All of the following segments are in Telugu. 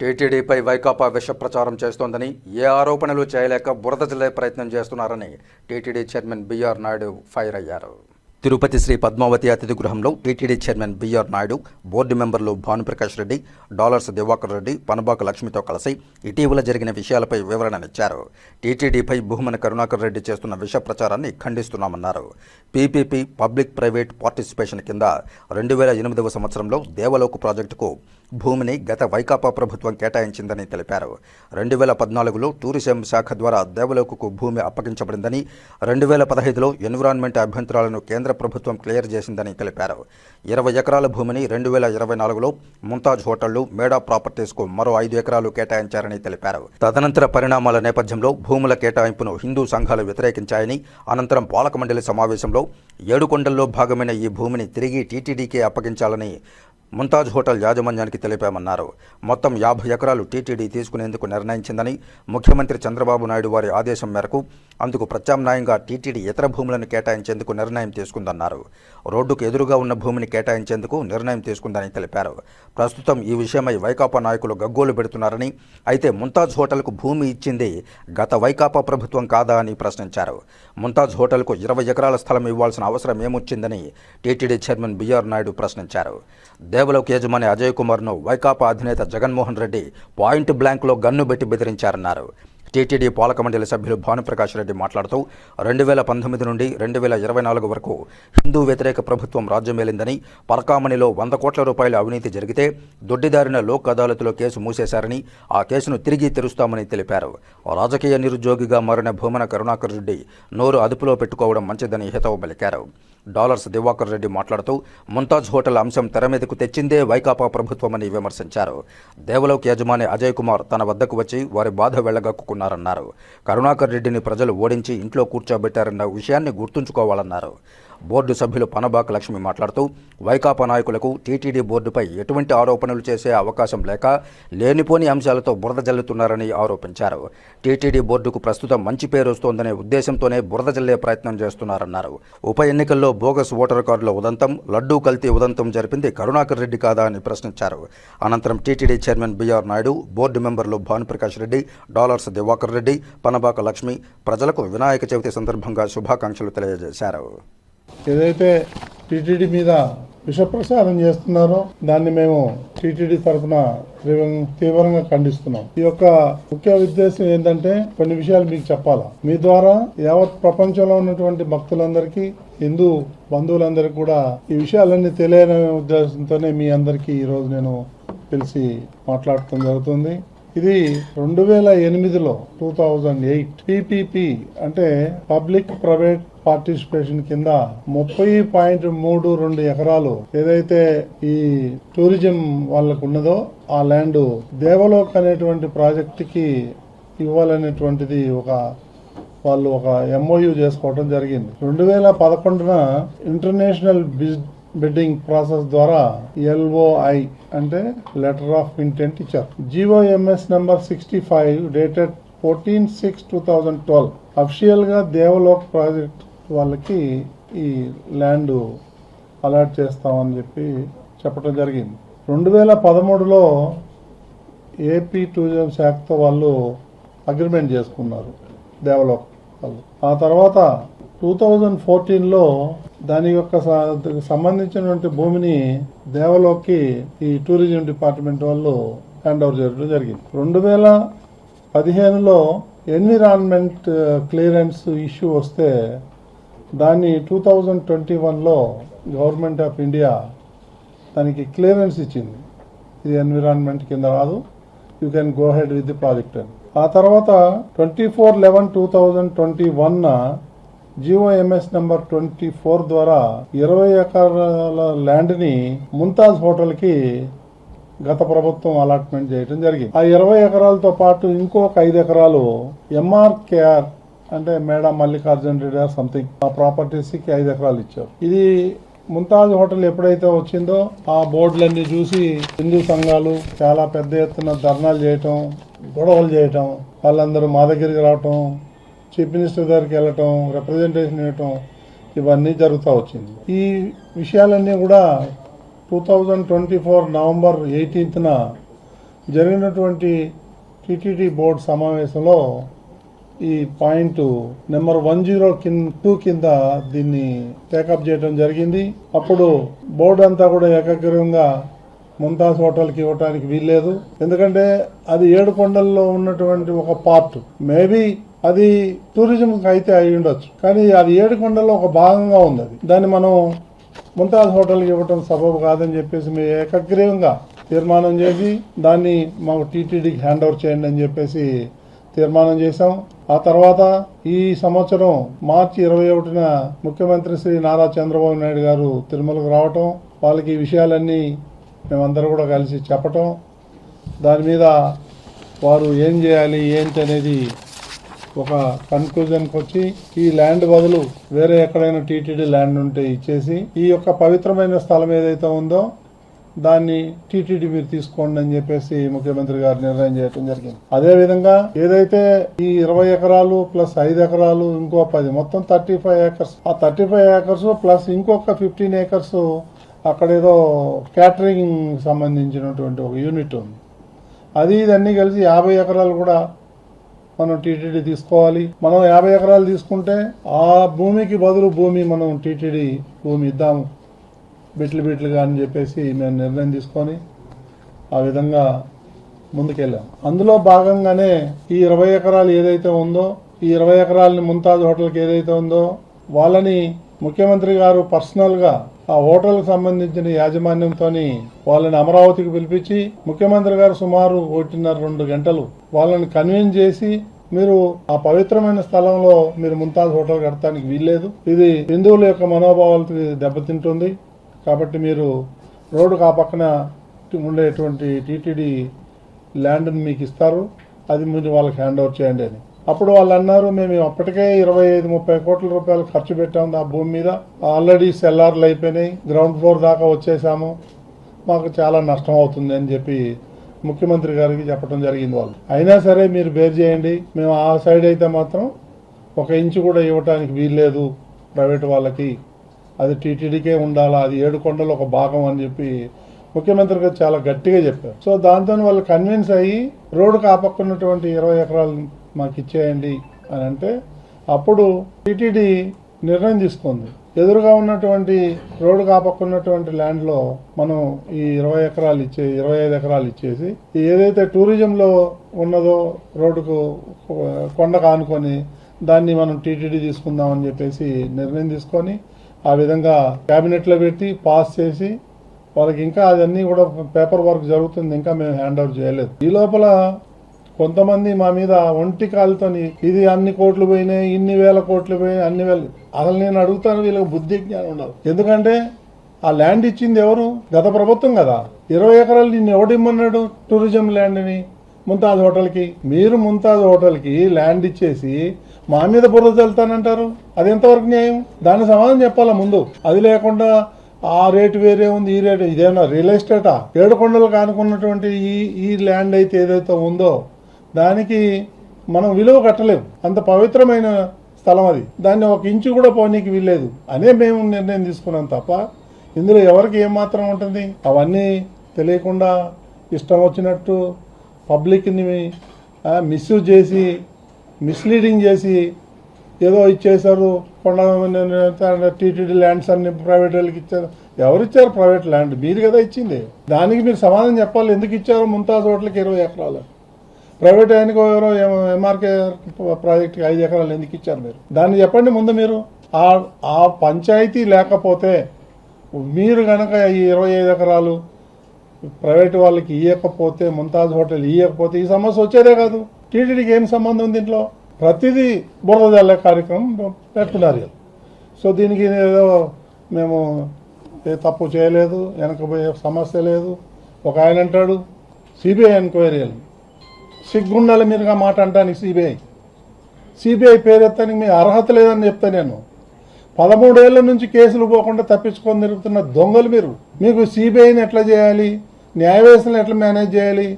టీటీడీపై వైకాపా విష ప్రచారం చేస్తోందని ఏ ఆరోపణలు చేయలేక బురద జల్లే ప్రయత్నం చేస్తున్నారని TTD chairman BR Naidu fire అయ్యారు. తిరుపతి శ్రీ పద్మావతి అతిథి గృహంలో TTD chairman BR Naidu board మెంబర్లు భానుప్రకాష్ రెడ్డి డాలర్స్ దివాకర్ రెడ్డి పనబాక లక్ష్మితో కలిసి ఇటీవల జరిగిన విషయాలపై వివరణనిచ్చారు టీటీడీపై భూమన కరుణాకర్ రెడ్డి చేస్తున్న విష ప్రచారాన్ని ఖండిస్తున్నామన్నారు. పీపీపీ పబ్లిక్ ప్రైవేట్ పార్టిసిపేషన్ కింద రెండు వేల ఎనిమిదవ సంవత్సరంలో దేవలోకు ప్రాజెక్టుకు భూమిని గత వైకాపా ప్రభుత్వం కేటాయించిందని తెలిపారు. రెండు వేల పద్నాలుగులో టూరిజం శాఖ ద్వారా దేవలోకుకు భూమి అప్పగించబడిందని రెండు వేల పదహైదులో ఎన్విరాన్మెంట్ అభ్యంతరాలను కేంద్ర ప్రభుత్వం క్లియర్ చేసిందని తెలిపారు. ఇరవై ఎకరాల భూమిని రెండు వేల ఇరవై నాలుగులో ముంతాజ్ హోటళ్ళు మేడా ప్రాపర్టీస్కు మరో ఐదు ఎకరాలు కేటాయించారని తెలిపారు. తదనంతర పరిణామాల నేపథ్యంలో భూముల కేటాయింపును హిందూ సంఘాలు వ్యతిరేకించాయని అనంతరం పాలక మండలి సమావేశంలో ఏడుకొండల్లో భాగమైన ఈ భూమిని తిరిగి టీటీడీకే అప్పగించాలని ముంతాజ్ హోటల్ యాజమాన్యానికి తెలిపామన్నారు. మొత్తం యాభై ఎకరాలు టీటీడీ తీసుకునేందుకు నిర్ణయించిందని ముఖ్యమంత్రి చంద్రబాబు నాయుడు వారి ఆదేశం మేరకు అందుకు ప్రత్యామ్నాయంగా టీటీడీ ఇతర భూములను కేటాయించేందుకు నిర్ణయం తీసుకుందన్నారు. రోడ్డుకు ఎదురుగా ఉన్న భూమిని కేటాయించేందుకు నిర్ణయం తీసుకుందని తెలిపారు. ప్రస్తుతం ఈ విషయమై వైకాపా నాయకులు గగ్గోలు పెడుతున్నారని అయితే ముంతాజ్ హోటల్కు భూమి ఇచ్చింది గత వైకాపా ప్రభుత్వం కాదా అని ప్రశ్నించారు. ముంతాజ్ హోటల్కు ఇరవై ఎకరాల స్థలం ఇవ్వాల్సిన అవసరం ఏమొచ్చిందని టీటీడీ చైర్మన్ బీఆర్ నాయుడు ప్రశ్నించారు. దేవలోక్ యజమాని అజయ్ కుమార్ను వైకాపా అధినేత జగన్మోహన్ రెడ్డి పాయింట్ బ్లాంక్లో గన్ను పెట్టి బెదిరించారన్నారు. టీటీడీ పాలక మండలి సభ్యులు భానుప్రకాష్ రెడ్డి మాట్లాడుతూ రెండు వేల పంతొమ్మిది నుండి రెండు వేల ఇరవై నాలుగు వరకు హిందూ వ్యతిరేక ప్రభుత్వం రాజ్యమేలిందని పరకామణిలో వంద కోట్ల రూపాయల అవినీతి జరిగితే దొడ్డిదారిన లోక్ అదాలత్లో కేసు మూసేశారని ఆ కేసును తిరిగి తెరుస్తామని తెలిపారు. రాజకీయ నిరుద్యోగిగా మారిన భూమన కరుణాకర్ రెడ్డి నోరు అదుపులో పెట్టుకోవడం మంచిదని హితవు పలికారు. డాలర్స్ దివాకర్ రెడ్డి మాట్లాడుతూ ముంతాజ్ హోటల్ అంశం తెర మీదకు తెచ్చిందే వైకాపా ప్రభుత్వమని విమర్శించారు. దేవలోక్ యజమాని అజయ్ కుమార్ తన వద్దకు వచ్చి వారి బాధ వెళ్ళగక్కున్నారన్నారు. కరుణాకర్ రెడ్డిని ప్రజలు ఓడించి ఇంట్లో కూర్చోబెట్టారన్న విషయాన్ని గుర్తుంచుకోవాలన్నారు. బోర్డు సభ్యులు పనబాక లక్ష్మి మాట్లాడుతూ వైకాపా నాయకులకు టీటీడీ బోర్డుపై ఎటువంటి ఆరోపణలు చేసే అవకాశం లేక లేనిపోని అంశాలతో బురద జల్లుతున్నారని ఆరోపించారు. టీటీడీ బోర్డుకు ప్రస్తుతం మంచి పేరు వస్తోందనే ఉద్దేశంతోనే బురద జల్లే ప్రయత్నం చేస్తున్నారన్నారు. ఉప ఎన్నికల్లో బోగస్ ఓటర్ కార్డుల ఉదంతం లడ్డూ కల్తీ ఉదంతం జరిపింది కరుణాకర్ రెడ్డి కాదా అని ప్రశ్నించారు. అనంతరం TTD chairman BR Naidu board మెంబర్లు భానుప్రకాష్ రెడ్డి డాలర్స్ దివాకర్ రెడ్డి పనబాక లక్ష్మి ప్రజలకు వినాయక చవితి సందర్భంగా శుభాకాంక్షలు తెలియజేశారు. ఏదైతే టీటీడీ మీద విషప్రసారం చేస్తున్నారో దాన్ని మేము టీటీడీ తరఫున తీవ్రంగా- ఖండిస్తున్నాం. ఈ యొక్క ముఖ్య ఉద్దేశం ఏంటంటే కొన్ని విషయాలు మీకు చెప్పాలా? మీ ద్వారా యావత్ ప్రపంచంలో ఉన్నటువంటి భక్తులందరికీ హిందూ బంధువులందరికీ కూడా ఈ విషయాలన్నీ తెలియని ఉద్దేశంతోనే మీ అందరికీ ఈరోజు నేను పిలిచి మాట్లాడటం జరుగుతుంది. ఇది రెండు వేల ఎనిమిదిలో టూ థౌజండ్ ఎయిట్ పీపీపీ అంటే పబ్లిక్ ప్రైవేట్ పార్టిసిపేషన్ కింద ముప్పై పాయింట్ మూడు రెండు ఎకరాలు ఏదైతే ఈ టూరిజం వాళ్ళకు ఉన్నదో ఆ ల్యాండ్ దేవలోక్ అనేటువంటి ప్రాజెక్టుకి ఇవ్వాలనేటువంటిది ఒక వాళ్ళు ఒక ఎంఓయూ చేసుకోవడం జరిగింది. రెండు వేల పదకొండున ఇంటర్నేషనల్ బిజ్ బిడ్డింగ్ ప్రాసెస్ ద్వారా ఎల్ఓఐ అంటే లెటర్ ఆఫ్ ఇంటెంట్ ఇచ్చారు. GOMS number sixty five dated fourteen six two thousand twelve. అఫిషియల్గా Devlok project వాళ్ళకి ఈ ల్యాండ్ అలాట్ చేస్తామని చెప్పి చెప్పడం జరిగింది. రెండు వేల పదమూడులో ఏపీ టూరిజం శాఖతో వాళ్ళు అగ్రిమెంట్ చేసుకున్నారు డెవలప్ వాళ్ళు. ఆ తర్వాత టూ థౌజండ్ ఫోర్టీన్లో దాని యొక్క సంబంధించినటువంటి భూమిని దేవలోకి ఈ టూరిజం డిపార్ట్మెంట్ వాళ్ళు హ్యాండ్ ఓవర్ చేయడం జరిగింది. రెండు వేల పదిహేనులో ఎన్విరాన్మెంట్ క్లియరెన్స్ ఇష్యూ వస్తే దాన్ని టూ థౌజండ్ ట్వంటీ వన్లో గవర్నమెంట్ ఆఫ్ ఇండియా దానికి క్లియరెన్స్ ఇచ్చింది. ఇది ఎన్విరాన్మెంట్ కింద రాదు. You can go head with the project అని ఆ తర్వాత twenty four eleven two thousand twenty one GOMS number twenty four ద్వారా ఇరవై ఎకరాల ల్యాండ్ని ముంతాజ్ హోటల్కి గత ప్రభుత్వం అలాట్మెంట్ చేయడం జరిగింది. ఆ ఇరవై ఎకరాలతో పాటు ఇంకొక ఐదు ఎకరాలు ఎంఆర్కేఆర్ అంటే మేడం మల్లికార్జున రెడ్డి సంథింగ్ ఆ ప్రాపర్టీస్కి ఐదు ఎకరాలు ఇచ్చారు. ఇది ముంతాజ్ హోటల్ ఎప్పుడైతే వచ్చిందో ఆ బోర్డులన్నీ చూసి హిందూ సంఘాలు చాలా పెద్ద ఎత్తున ధర్నాలు చేయటం గొడవలు చేయటం వాళ్ళందరూ మా దగ్గరికి రావటం చీఫ్ మినిస్టర్ దగ్గరికి వెళ్ళటం రిప్రజెంటేషన్ ఇవ్వటం ఇవన్నీ జరుగుతూ వచ్చింది. ఈ విషయాలన్నీ కూడా two thousand twenty four November ఎయిటీన్త్న జరిగినటువంటి టీటీడీ బోర్డు సమావేశంలో ఈ point number one zero two కింద దీన్ని టేకప్ చేయడం జరిగింది. అప్పుడు బోర్డు అంతా కూడా ఏకగ్రీవంగా ముంతాజ్ హోటల్కి ఇవ్వటానికి వీల్లేదు. ఎందుకంటే అది ఏడు కొండల్లో ఉన్నటువంటి ఒక పార్ట్. మేబీ అది టూరిజం అయితే అయి ఉండొచ్చు. కానీ అది ఏడు కొండల్లో ఒక భాగంగా ఉంది అది. దాన్ని మనం ముంతాజ్ హోటల్కి ఇవ్వటం సబబు కాదని చెప్పేసి మేము ఏకగ్రీవంగా తీర్మానం చేసి దాన్ని మాకు టీటీడీకి హ్యాండ్ ఓవర్ చేయండి అని చెప్పేసి తీర్మానం చేశాం. ఆ తర్వాత ఈ సంవత్సరం మార్చి ఇరవై ఒకటిన ముఖ్యమంత్రి శ్రీ నారా చంద్రబాబు నాయుడు గారు తిరుమలకు రావటం వాళ్ళకి ఈ విషయాలన్నీ మేమందరం కూడా కలిసి చెప్పటం. దాని మీద వారు ఏం చేయాలి ఏంటి అనేది ఒక కన్క్లూజన్కి వచ్చి ఈ ల్యాండ్ బదులు వేరే ఎక్కడైనా టీటీడీ ల్యాండ్ ఉంటే ఇచ్చేసి ఈ యొక్క పవిత్రమైన స్థలం ఏదైతే ఉందో దాన్ని టీటీడీ మీరు తీసుకోండి అని చెప్పేసి ముఖ్యమంత్రి గారు నిర్ణయం చేయడం జరిగింది. అదే విధంగా ఏదైతే ఈ ఇరవై ఎకరాలు ప్లస్ ఐదు ఎకరాలు ఇంకో పది మొత్తం థర్టీ ఫైవ్ ఏకర్స్ ఆ థర్టీ ఫైవ్ ఏకర్స్ ప్లస్ ఇంకొక ఫిఫ్టీన్ ఏకర్స్ అక్కడ ఏదో క్యాటరింగ్ సంబంధించినటువంటి ఒక యూనిట్ ఉంది. అది ఇదన్నీ కలిసి యాభై ఎకరాలు కూడా మనం టీటీడీ తీసుకోవాలి. మనం యాభై ఎకరాలు తీసుకుంటే ఆ భూమికి బదులు భూమి మనం టీటీడీ భూమి ఇద్దాము. బిట్లు బిట్లుగా అని చెప్పేసి మేము నిర్ణయం తీసుకొని ఆ విధంగా ముందుకెళ్ళాం. అందులో భాగంగానే ఈ ఇరవై ఎకరాలు ఏదైతే ఉందో ఈ ఇరవై ఎకరాలని ముంతాజ్ హోటల్కి ఏదైతే ఉందో వాళ్ళని ముఖ్యమంత్రి గారు పర్సనల్గా ఆ హోటల్కి సంబంధించిన యాజమాన్యంతో వాళ్ళని అమరావతికి పిలిపించి ముఖ్యమంత్రి గారు సుమారు ఒకటిన్నర రెండు గంటలు వాళ్ళని కన్విన్స్ చేసి మీరు ఆ పవిత్రమైన స్థలంలో మీరు ముంతాజ్ హోటల్ కట్టడానికి వీల్లేదు. ఇది హిందువుల యొక్క మనోభావాలకి దెబ్బతింటుంది. కాబట్టి మీరు రోడ్డుకు ఆ పక్కన ఉండేటువంటి టీటీడీ ల్యాండ్ని మీకు ఇస్తారు. అది మీరు వాళ్ళకి హ్యాండ్ ఓవర్ చేయండి అని. అప్పుడు వాళ్ళు అన్నారు మేము అప్పటికే ఇరవై ఐదు ముప్పై కోట్ల రూపాయలు ఖర్చు పెట్టాము ఆ భూమి మీద. ఆల్రెడీ సెల్లార్లు అయిపోయినాయి. గ్రౌండ్ ఫ్లోర్ దాకా వచ్చేసాము. మాకు చాలా నష్టం అవుతుంది అని చెప్పి ముఖ్యమంత్రి గారికి చెప్పడం జరిగింది వాళ్ళు. అయినా సరే మీరు బేర్ చేయండి. మేము ఆ సైడ్ అయితే మాత్రం ఒక ఇంచు కూడా ఇవ్వటానికి వీల్లేదు ప్రైవేట్ వాళ్ళకి. అది టీటీడీకే ఉండాలా అది ఏడు కొండలు ఒక భాగం అని చెప్పి ముఖ్యమంత్రి గారు చాలా గట్టిగా చెప్పారు. సో దాంతో వాళ్ళు కన్విన్స్ అయ్యి రోడ్డుకు ఆ ఇరవై ఎకరాలు మాకు ఇచ్చేయండి అని అంటే అప్పుడు టీటీడీ నిర్ణయం తీసుకుంది. ఎదురుగా ఉన్నటువంటి రోడ్డు కాపక్కున్నటువంటి ల్యాండ్లో మనం ఈ ఇరవై ఎకరాలు ఇచ్చే ఇరవై ఐదు ఎకరాలు ఇచ్చేసి ఏదైతే టూరిజంలో ఉన్నదో రోడ్డుకు కొండ కానుకొని దాన్ని మనం టీటీడీ తీసుకుందామని చెప్పేసి నిర్ణయం తీసుకొని ఆ విధంగా క్యాబినెట్లో పెట్టి పాస్ చేసి వాళ్ళకి ఇంకా అదన్నీ కూడా పేపర్ వర్క్ జరుగుతుంది ఇంకా మేము హ్యాండ్ ఓవర్ చేయలేదు. ఈ లోపల కొంతమంది మా మీద ఒంటి కాలుతోని ఇది అన్ని కోట్లు పోయినాయి ఇన్ని వేల కోట్లు పోయినాయి అన్ని వేలు అసలు నేను అడుగుతాను వీళ్ళకి బుద్ధి జ్ఞానం ఉండదు. ఎందుకంటే ఆ ల్యాండ్ ఇచ్చింది ఎవరు? గత ప్రభుత్వం కదా. ఇరవై ఎకరాలు నిన్ను ఎవడిమ్మన్నాడు టూరిజం ల్యాండ్ని ముంతాజ్ హోటల్కి. మీరు ముంతాజ్ హోటల్కి ల్యాండ్ ఇచ్చేసి మా మీద బుర్ర చల్లుతానంటారు అది ఎంతవరకు న్యాయం? దాని సమాధానం చెప్పాలా ముందు? అది లేకుండా ఆ రేటు వేరే ఉంది ఈ రేటు ఇదేమన్నా రియల్ ఎస్టేటా? ఏడు కొండలు కానుకున్నటువంటి ఈ ఈ ల్యాండ్ అయితే ఏదైతే ఉందో దానికి మనం విలువ కట్టలేము అంత పవిత్రమైన స్థలం అది. దాన్ని ఒక ఇంచు కూడా పోనీకి వీల్లేదు. అనే మేము నిర్ణయం తీసుకున్నాం తప్ప ఇందులో ఎవరికి ఏమాత్రం ఉంటుంది? అవన్నీ తెలియకుండా ఇష్టం వచ్చినట్టు పబ్లిక్ని మిస్యూజ్ చేసి మిస్లీడింగ్ చేసి ఏదో ఇచ్చేశారు కొండ టీటీడీ ల్యాండ్స్ అన్ని ప్రైవేట్ వాళ్ళకి ఇచ్చారు. ఎవరు ఇచ్చారు ప్రైవేట్ ల్యాండ్ మీరు కదా ఇచ్చింది. దానికి మీరు సమాధానం చెప్పాలి. ఎందుకు ఇచ్చారు? ముంతాజ్ హోటల్కి ఇరవై ఎకరాలు. ప్రైవేట్ ఆయనకు ఎవరో ఎంఆర్కే ప్రాజెక్ట్కి ఐదు ఎకరాలు ఎందుకు ఇచ్చారు మీరు? దాన్ని చెప్పండి ముందు మీరు. ఆ ఆ పంచాయతీ లేకపోతే మీరు కనుక ఈ ఇరవై ఐదు ఎకరాలు ప్రైవేట్ వాళ్ళకి ఇవ్వకపోతే ముంతాజ్ హోటల్ ఇవ్వకపోతే ఈ సమస్య వచ్చేదే కాదు. టీటీడీకి ఏం సంబంధం ఉంది దీంట్లో? ప్రతిదీ బురద జల్లే కార్యక్రమం పెట్టుకున్నారు సో దీనికి ఏదో మేము తప్పు చేయలేదు వెనకపోయే సమస్య లేదు. ఒక ఆయన అంటాడు సిబిఐ ఎంక్వైరీ సిగ్గుండాలి మీరుగా మాట అంటానికి సిబిఐ. సిబిఐ పేరు ఎత్తానికి మీ అర్హత లేదని చెప్తా నేను. పదమూడేళ్ళ నుంచి కేసులు పోకుండా తప్పించుకొని తిరుగుతున్న దొంగలు మీరు. మీకు సిబిఐని ఎట్లా చేయాలి? న్యాయవ్యవస్థను ఎట్లా మేనేజ్ చేయాలి?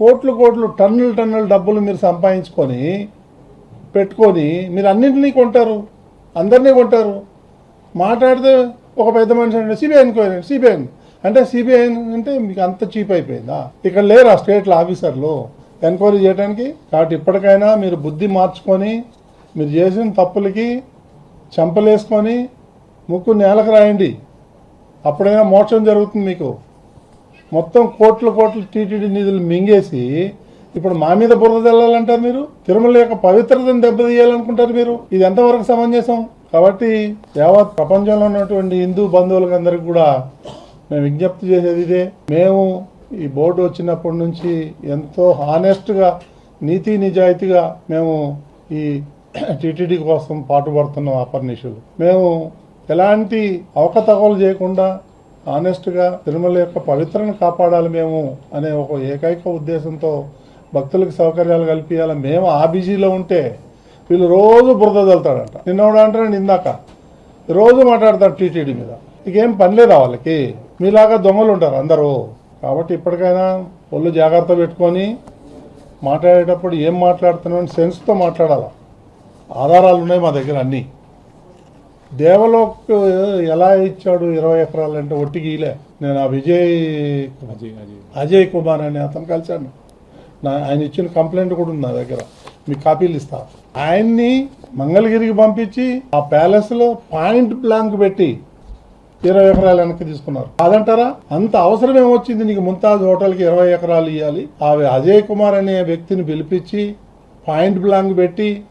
కోట్లు కోట్లు టన్నులు టన్నుల డబ్బులు మీరు సంపాదించుకొని పెట్టుకొని మీరు అన్నింటినీ కొంటారు. అందరినీ కొంటారు. మాట్లాడితే ఒక పెద్ద మనిషి అంటే సిబిఐ ఎంక్వైరీ సిబిఐ అంటే సిబిఐ అంటే మీకు అంత చీప్ అయిపోయిందా? ఇక్కడ లేరు ఆ స్టేట్ల ఆఫీసర్లు. ఎంక్వైరీ చేయడానికి కాబట్టి ఇప్పటికైనా మీరు బుద్ధి మార్చుకొని మీరు చేసిన తప్పులకి చెంపలేసుకొని ముక్కు నేలకు రాయండి. అప్పుడైనా మోక్షం జరుగుతుంది మీకు. మొత్తం కోట్ల కోట్ల టీటీడీ నిధులు మింగేసి ఇప్పుడు మా మీద బురద తెల్లాలంటారు మీరు? తిరుమల యొక్క పవిత్రతను దెబ్బతీయాలనుకుంటారు మీరు? ఇది ఎంతవరకు సమంజసం? కాబట్టి యావత్ ప్రపంచంలో ఉన్నటువంటి హిందూ బంధువులకందరికి కూడా మేము విజ్ఞప్తి చేసేది ఇదే. మేము ఈ బోర్డు వచ్చినప్పటి నుంచి ఎంతో హానెస్ట్గా నీతి నిజాయితీగా మేము ఈ టీటీడీ కోసం పాటుపడుతున్నాం అపర్నిషులు మేము ఎలాంటి అవకతవకలు చేయకుండా ఆనెస్ట్గా తిరుమల యొక్క పవిత్రను కాపాడాలి మేము అనే ఒక ఏకైక ఉద్దేశంతో భక్తులకు సౌకర్యాలు కల్పించాలి మేము ఆ బిజీలో ఉంటే వీళ్ళు రోజు బురద చల్లుతాడంట నిన్న అంటాడు ఇందాక. రోజు మాట్లాడతాడు టీటీడీ మీద. ఇకేం పని లేదా వాళ్ళకి? మీలాగా దొంగలు ఉంటారు అందరూ. కాబట్టి ఇప్పటికైనా ఒళ్ళు జాగ్రత్త పెట్టుకొని మాట్లాడేటప్పుడు ఏం మాట్లాడుతున్నామని సెన్స్తో మాట్లాడాలి? ఆధారాలు ఉన్నాయి మా దగ్గర అన్నీ. దేవలోక్ ఎలా ఇచ్చాడు ఇరవై ఎకరాలు అంటే ఒట్టి గీలే. నేను ఆ విజయ్ అజయ్ కుమార్ అనే అతను కలిశాను. నా ఆయన ఇచ్చిన కంప్లైంట్ కూడా ఉంది నా దగ్గర. మీకు కాపీలు ఇస్తా. ఆయన్ని మంగళగిరికి పంపించి ఆ ప్యాలెస్లో పాయింట్ బ్లాంక్ పెట్టి ఇరవై ఎకరాలు వెనక్కి తీసుకున్నారు. కాదంటారా? అంత అవసరం ఏమొచ్చింది? నీకు ముంతాజ్ హోటల్కి ఇరవై ఎకరాలు ఇవ్వాలి ఆ అజయ్ కుమార్ అనే వ్యక్తిని పిలిపించి పాయింట్ బ్లాంక్ పెట్టి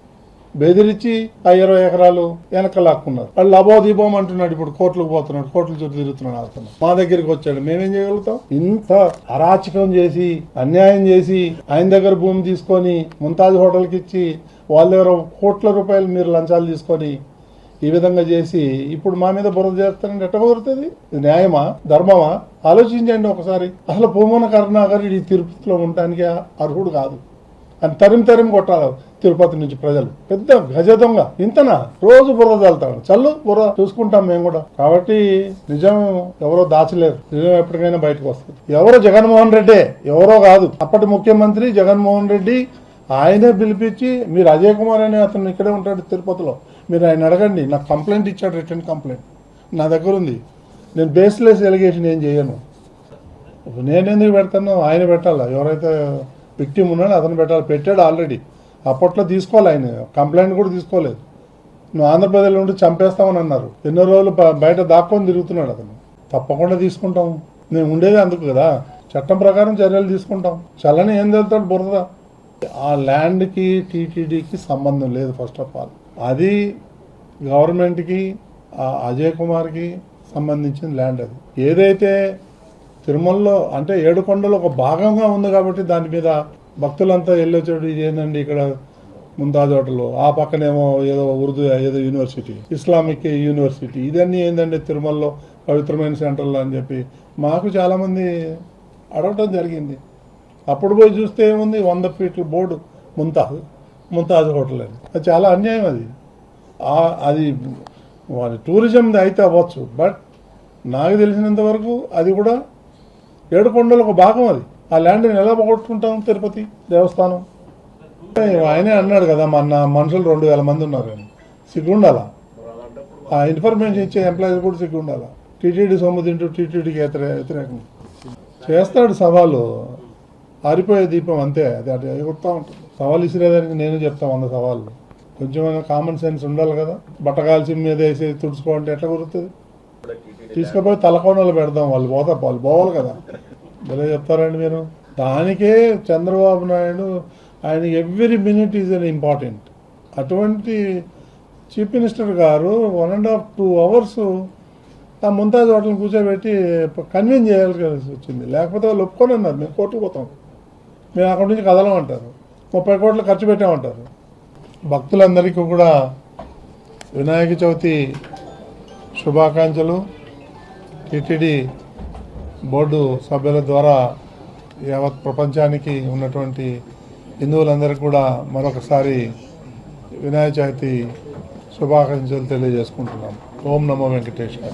బెదిరించి ఆ ఇరవై ఎకరాలు వెనక లాక్కున్నారు. వాళ్ళు లబోదీపం అంటున్నాడు ఇప్పుడు కోర్టులకు పోతున్నాడు కోర్టుల చుట్టూ తిరుగుతున్నాడు అతను మా దగ్గరికి వచ్చాడు. మేమేం చేయగలుగుతాం? ఇంత అరాచకం చేసి అన్యాయం చేసి ఆయన దగ్గర భూమి తీసుకొని ముంతాజ్ హోటల్కి ఇచ్చి వాళ్ళ దగ్గర కోట్ల రూపాయలు మీరు లంచాలు తీసుకొని ఈ విధంగా చేసి ఇప్పుడు మా మీద బురద చేస్తానంటే ఎట్ట కుదురుతుంది? ఇది న్యాయమా? ధర్మమా? ఆలోచించండి ఒకసారి. అసలు పూమన కరుణాకర్ ఈ తిరుపతిలో ఉండటానికి అర్హుడు కాదు. అని తరిమి తరిమి కొట్టాలి. తిరుపతి నుంచి ప్రజలు. పెద్ద గజ దొంగ. ఇంతనా? రోజు బుర్ర చల్లుతాడు చల్లు బుర్ర చూసుకుంటాం మేము కూడా. కాబట్టి నిజం ఎవరో దాచలేరు. నిజం ఎప్పటికైనా బయటకు వస్తుంది. ఎవరో జగన్మోహన్ రెడ్డే? ఎవరో కాదు. అప్పటి ముఖ్యమంత్రి జగన్మోహన్ రెడ్డి ఆయనే పిలిపించి మీరు అజయ్ కుమార్ అనే అతను ఇక్కడే ఉంటాడు తిరుపతిలో. మీరు ఆయన అడగండి. నాకు కంప్లైంట్ ఇచ్చాడు రిటర్న్ కంప్లైంట్. నా దగ్గర ఉంది. నేను బేస్లెస్ ఎలిగేషన్ ఏం చేయను. నేను ఎందుకు పెడతాను? ఆయన పెట్టాలా? ఎవరైతే విక్టిమ్ ఉన్నాడో అతను పెట్టాలి. పెట్టాడు ఆల్రెడీ అప్పట్లో తీసుకోవాలి ఆయన. కంప్లైంట్ కూడా తీసుకోలేదు. నువ్వు ఆంధ్రప్రదేశ్లో ఉండి చంపేస్తామని అన్నారు. ఎన్నో రోజులు బయట దాక్కొని తిరుగుతున్నాడు అతను. తప్పకుండా తీసుకుంటాం. నేను ఉండేది అందుకు కదా. చట్టం ప్రకారం చర్యలు తీసుకుంటాం. చల్లని ఏం తెలుతాడు బురద? ఆ ల్యాండ్కి టీటీడీకి సంబంధం లేదు ఫస్ట్ ఆఫ్ ఆల్. అది గవర్నమెంట్కి ఆ అజయ్ కుమార్కి సంబంధించిన ల్యాండ్ అది. ఏదైతే తిరుమలలో అంటే ఏడుకొండలో ఒక భాగంగా ఉంది కాబట్టి దాని మీద భక్తులంతా వెళ్ళొచ్చాడు ఇది ఏంటండి ఇక్కడ ముంతాజ్ హోటల్ ఆ పక్కనేమో ఏదో ఉర్దూ ఏదో యూనివర్సిటీ ఇస్లామిక్ యూనివర్సిటీ. ఇదన్నీ ఏంటంటే తిరుమలలో పవిత్రమైన సెంటర్లు అని చెప్పి మాకు చాలామంది అడగటం జరిగింది. అప్పుడు పోయి చూస్తే ఏముంది? వంద ఫీట్ల బోర్డు ముంతాజ్ ముంతాజ్ హోటల్ అని. అది చాలా అన్యాయం అది. అది వాళ్ళ టూరిజంది అయితే అవ్వచ్చు బట్ నాకు తెలిసినంత వరకు అది కూడా ఏడుకొండలు ఒక భాగం అది. ఆ ల్యాండ్ని ఎలా పోగొట్టుకుంటాం తిరుపతి దేవస్థానం? ఆయనే అన్నాడు కదా మన మనుషులు రెండు వేల మంది ఉన్నారు అని. సిగ్గుండాలా ఆ ఇన్ఫర్మేషన్ ఇచ్చే ఎంప్లాయీస్ కూడా సిగ్గుండాలా టీటీడీ సొమ్ము తింటూ టీటీడీకి వ్యతిరేకం. చేస్తాడు సవాలు. ఆరిపోయే దీపం అంతే అది అటు ఎగురుతూ ఉంటుంది. సవాల్ ఇసిరేదానికి నేను చెప్తాను వంద సవాళ్ళు. కొంచెమైనా కామన్ సెన్స్ ఉండాలి కదా. బట్టగాల్సి మీద వేసి తుడుచుకోవాలంటే ఎట్లా కుదురుతుంది? తీసుకుపోయి తలకోనలు పెడదాం వాళ్ళు పోతా వాళ్ళు పోవాలి కదా. భలే చెప్తారండి మీరు. దానికే చంద్రబాబు నాయుడు ఆయన every minute is an important. అటువంటి చీఫ్ మినిస్టర్ గారు one and half two hours ఆ ముంతాజ్ హోటల్ కూర్చోబెట్టి కన్విన్స్ చేయాల్సి వచ్చింది. లేకపోతే వాళ్ళు ఒప్పుకొని అన్నారు మేము కోర్టుకు పోతాం. మేము అక్కడి నుంచి కదలమంటారు. ముప్పై కోట్లు ఖర్చు పెట్టామంటారు. భక్తులందరికీ కూడా వినాయక చవితి శుభాకాంక్షలు. టిటిడి బోర్డు సభ్యుల ద్వారా యావత్ ప్రపంచానికి ఉన్నటువంటి హిందువులందరికీ కూడా మరొకసారి వినాయక చవితి శుభాకాంక్షలు తెలియజేసుకుంటున్నాం. ఓం నమో వెంకటేశ్వర